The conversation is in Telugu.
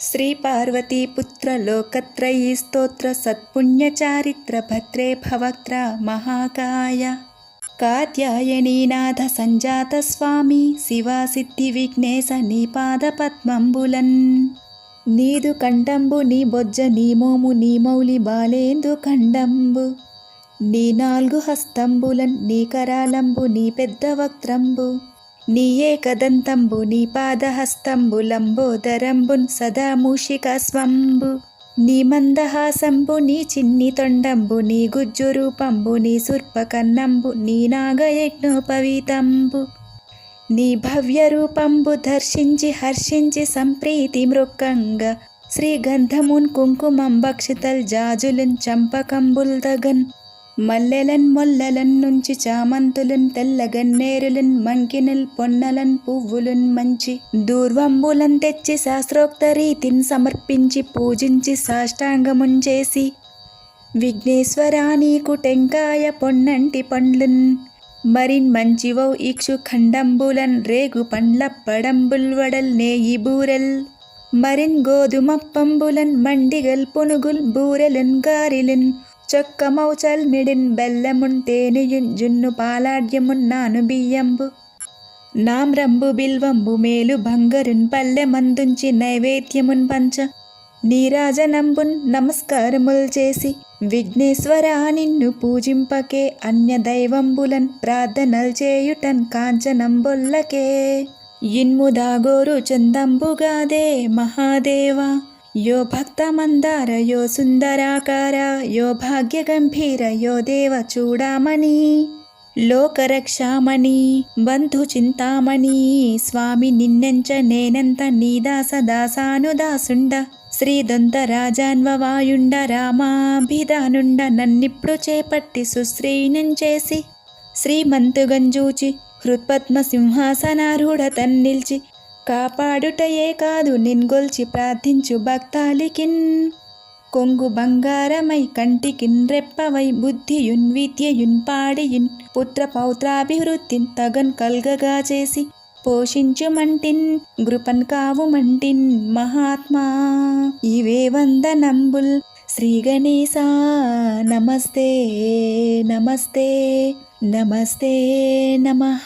శ్రీ పార్వతీ పుత్ర లోకత్రయీ స్తోత్ర సత్పుణ్య చారిత్ర భద్రే భవత్ర మహాకాయ కాత్యాయణీనాథ సంజాత స్వామి శివా సిద్ధి విఘ్నేశ నీ పాద పద్మంబులన్ నీదు కండంబు నీ బొజ్జ నీ మోము నీ మౌలి బాలేందు కండంబు నీ నాలుగు హస్తంబులన్ నీ కరాలంబు నీ పెద్ద వక్త్రంబు నీయే కదంతంబు నీ పాదహస్తంబు లంబోదరంబున్ సదా మూషిక స్వంబు. నీ మందహాసంబు నీ చిన్ని తొండంబు నీ గుజ్జు రూపంబు నీ సుర్పకన్నంబు నీ నాగయజ్ఞోపవీతంబు నీ భవ్య రూపంబు దర్శించి హర్షించి సంప్రీతి మృక్కంగా. శ్రీగంధమున్ కుంకుమం భక్షితల్ జాజులున్ చంపకంబుల్ దగన్. మల్లెలన్ మొల్లలన్ నుంచి చామంతులున్ తెల్లగన్నేరులున్ మంకినల్ పొన్నలన్ పువ్వులున్ మంచి దూర్వంబులన్ తెచ్చి శాస్త్రోక్త రీతిని సమర్పించి పూజించి సాష్టాంగముంచేసి విఘ్నేశ్వరా నీకు టెంకాయ పొన్నంటి పండ్లున్. మరిన్ మంచివౌ ఇక్షు ఖండంబులన్ రేగు పండ్ల పడంబుల్ వడల్ నేయి బూరెల్. మరిన్ గోధుమప్పంబులన్ మండిగల్ పునుగుల్ బూరెలన్ గారిలున్. చొక్కమౌచల్ మిడిన్ బెల్లమున్ జున్ను పాలాడ్యమున్నాను బియ్యంబు. నామ్రంబు బిల్వంబు మేలు భంగరున్ పల్లె మందుంచి నైవేద్యమున్ పంచ. నీరాజనంబున్ నమస్కారముల్ చేసి విఘ్నేశ్వర నిన్ను పూజింపకే అన్య దైవంబులన్ ప్రార్థనల్ చేయుటన్ కాంచనంబొల్లకే. ఇన్ముదాగోరు చందంబుగాదే మహాదేవా యో భక్తమందార యో సుందరాకార యో భాగ్యగంభీర యో దేవ చూడామణి లోకరక్షామణి బంధు చింతామణి స్వామి నిన్నెంచ నేనంత నీదాస దాసానుదాసుండ శ్రీదొంత రాజాన్వవాయుండ రామాభిధానుండ నన్నిప్పుడు చేపట్టి సుశ్రీనించేసి శ్రీమంతుగంజూచి హృత్పద్మ సింహాసనారూఢ తన్నిల్చి కాపాడుటయే కాదు నిన్గొల్చి ప్రార్థించు భక్తాలికిన్. కొంగు బంగారమై కంటికిన్ రెప్పవై బుద్ధియున్ విద్యయున్ పాడియున్ పుత్ర పౌత్రాభివృద్ధిన్ తగన్ కల్గగా చేసి పోషించుమంటిన్ గృపన్ కావుమంటిన్ మహాత్మా. ఇవే వందనంబుల్ శ్రీ గణేశ నమస్తే నమస్తే నమస్తే నమః.